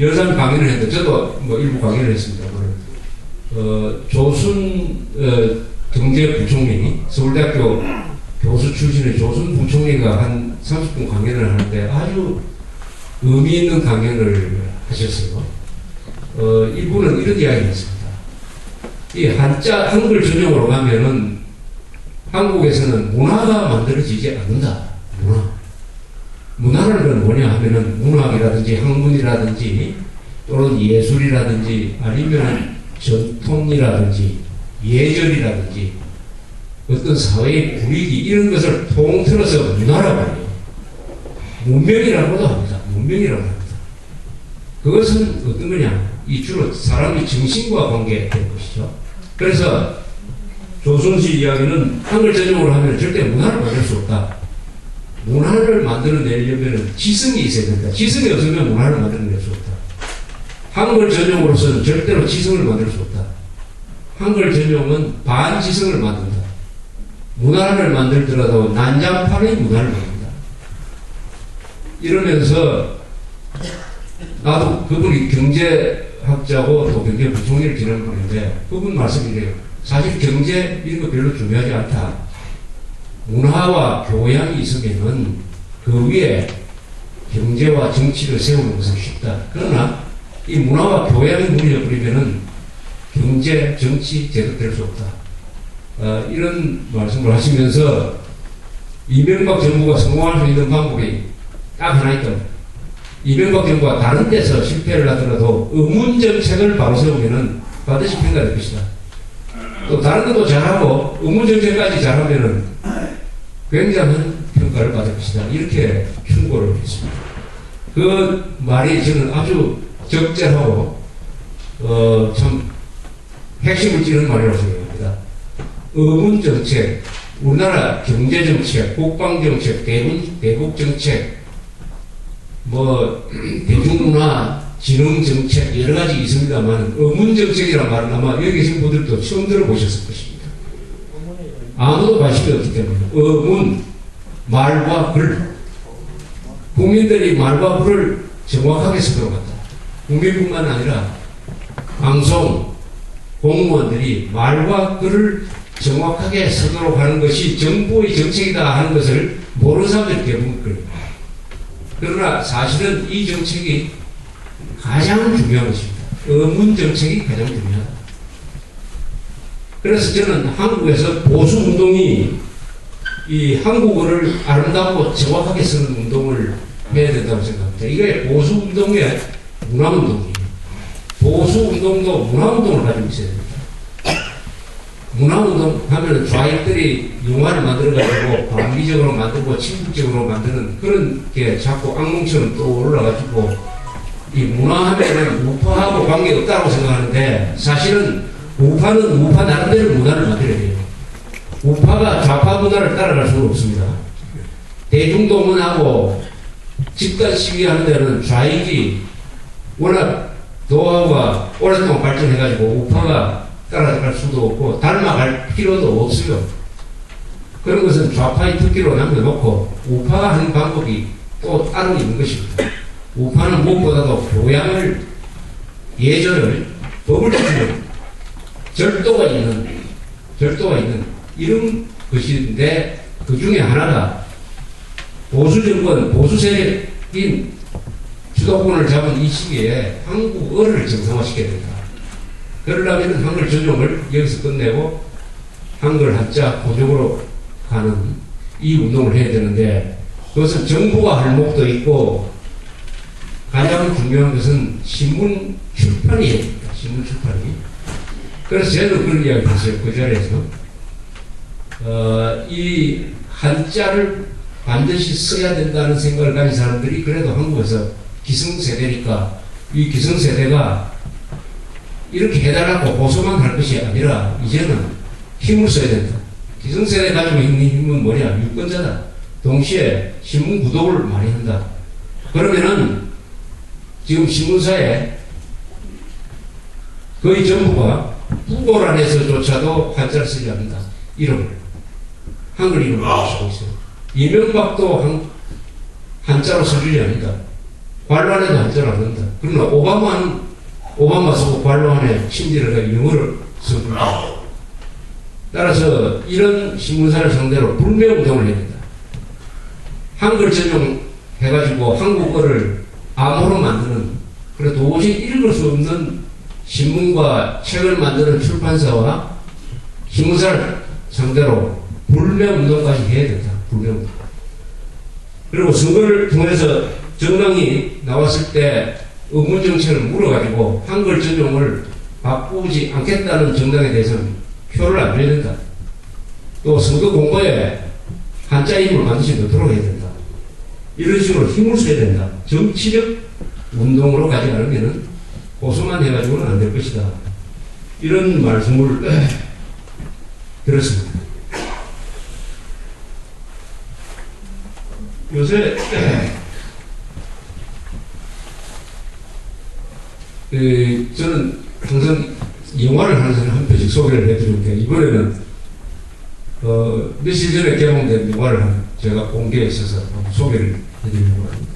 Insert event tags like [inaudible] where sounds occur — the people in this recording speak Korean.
여러 사람 강의를 했는데 저도 뭐 일부 강의를 했습니다. 어, 조순 어, 경제부총리 서울대학교 교수 출신의 조순 부총리가 한 30분 강연을 하는데 아주 의미 있는 강연을 하셨어요. 어, 이분은 이런 이야기를 했습니다. 이 한자 한글 전용으로 가면은 한국에서는 문화가 만들어지지 않는다. 문화. 문화라는 건 뭐냐 하면은 문학이라든지 학문이라든지 또는 예술이라든지 아니면 전통이라든지 예절이라든지 어떤 사회의 분위기 이런 것을 통틀어서 문화라고 해요. 문명이라고도 합니다. 문명이라고 합니다. 그것은 어떤 거냐? 이 주로 사람의 정신과 관계된 것이죠. 그래서 조선시 이야기는 한글 전용으로 하면 절대 문화를 만들 수 없다. 문화를 만들어내려면 지성이 있어야 된다. 지성이 없으면 문화를 만들어낼 수 없다. 한글 전용으로서는 절대로 지성을 만들 수 없다. 한글 전용은 반지성을 만든다. 문화를 만들더라도 난장판의 문화를 만든다. 이러면서 나도 그분이 경제학자고 또 경제 부총리를 지낸 분인데 그분 말씀이래요. 사실 경제 이런 거 별로 중요하지 않다. 문화와 교양이 있으면은 그 위에 경제와 정치를 세우는 것은 쉽다. 그러나 이 문화와 교양이 무너져버리면은 경제, 정치 제대로 될 수 없다. 어, 이런 말씀을 하시면서 이명박 정부가 성공할 수 있는 방법이 딱 하나 있다. 이명박 정부가 다른 데서 실패를 하더라도 의문 정책을 바로 세우면은 반드시 평가될 것이다. 또 다른 것도 잘하고 의문 정책까지 잘하면은 굉장한 평가를 받을 것이다. 이렇게 충고를 했습니다. 그 말이 저는 아주 적절하고 어, 참 핵심을 찌는 말이라고 생각합니다. 의문 정책, 우리나라 경제 정책, 국방 정책, 대북, 대북 정책, 뭐 [clears throat] 대중문화 진흥 정책 여러 가지 있습니다만 의문 정책이란 말은 아마 여기 계신 분들도 처음 들어보셨을 것입니다. 아무도 관심이 없기 때문에 의문 말과 글 국민들이 말과 글을 정확하게 섞어간다. 국민뿐만 아니라 방송 공무원들이 말과 글을 정확하게 쓰도록 하는 것이 정부의 정책이다 하는 것을 모르는 사람들이 대부분 그래요. 그러나 사실은 이 정책이 가장 중요한 것입니다. 의문 정책이 가장 중요하다. 그래서 저는 한국에서 보수 운동이 이 한국어를 아름답고 정확하게 쓰는 운동을 해야 된다고 생각합니다. 이게 보수 운동의 문화 운동이에요. 보수 운동도 문화 운동을 가지고 있어야 됩니다. 문화 운동 하면은 좌익들이 영화를 만들어가지고 반기적으로 만들고 친국적으로 만드는 그런 게 자꾸 악몽처럼 또 올라가지고 이 문화 하면은 우파하고 관계 없다고 생각하는데 사실은 우파는 우파 나름대로 문화를 만들어야 돼요. 우파가 좌파 문화를 따라갈 수는 없습니다. 대중동원하고 집단 시위하는 데는 좌익이 워낙 노하우가 오랫동안 발전해가지고 우파가 따라갈 수도 없고 닮아갈 필요도 없어요. 그런 것은 좌파의 특기로 남겨놓고 우파가 하는 방법이 또 따로 있는 것입니다. 우파는 무엇보다도 교양을 예절을 법을 지키는 절도가 있는 절도가 있는 이런 것인데 그 중에 하나가 보수 정권 보수 세력인 주도권을 잡은 이 시기에 한국어를 정상화시켜야 된다. 그러려면 한글 전용을 여기서 끝내고 한글 한자 고정으로 가는 이 운동을 해야 되는데 그것은 정부가 할 목도 있고 가장 중요한 것은 신문 출판이. 신문 출판이. 그래서 저도 그런 이야기 했어요. 그 자리에서. 어, 이 한자를 반드시 써야 된다는 생각을 가진 사람들이 그래도 한국에서 기성세대니까 이 기성세대가 이렇게 해달라고 호소만 할 것이 아니라 이제는 힘을 써야 된다. 기성세대 가지고 있는 힘은 뭐냐? 유권자다. 동시에 신문 구독을 많이 한다. 그러면은 지금 신문사에 거의 전부가 후보란에서조차도 한자를 쓰지 않는다. 이름을. 한글 이름을 쓰고 있어요. 이명박도 한, 한자로 써주지 않는다. 관란에도 한자를 안 된다. 그러나 오바마는 오바마 쓰고 관란에 친절하게 영어를 씁니다. 따라서 이런 신문사를 상대로 불매운동을 된다. 한글 전용 해가지고 한국어를 암호로 만드는 그래 도저히 읽을 수 없는 신문과 책을 만드는 출판사와 신문사를 상대로 불매운동까지 해야 된다. 불매운동. 그리고 선거를 통해서 정당이 나왔을 때 의문 정책을 물어가지고 한글 전용을 바꾸지 않겠다는 정당에 대해서는 표를 안 줘야 된다. 또 선거 공보에 한자 힘을 반드시 넣도록 해야 된다. 이런 식으로 힘을 써야 된다. 정치적 운동으로 가지 않으면 고소만 해가지고는 안 될 것이다. 이런 말씀을 들었습니다. 요새 에, 저는 항상 영화를 사람 한 편씩 소개를 해드리는데 이번에는 어, 며칠 전에 개봉된 영화를 한- 제가 한번 소개를 해드리려고 합니다.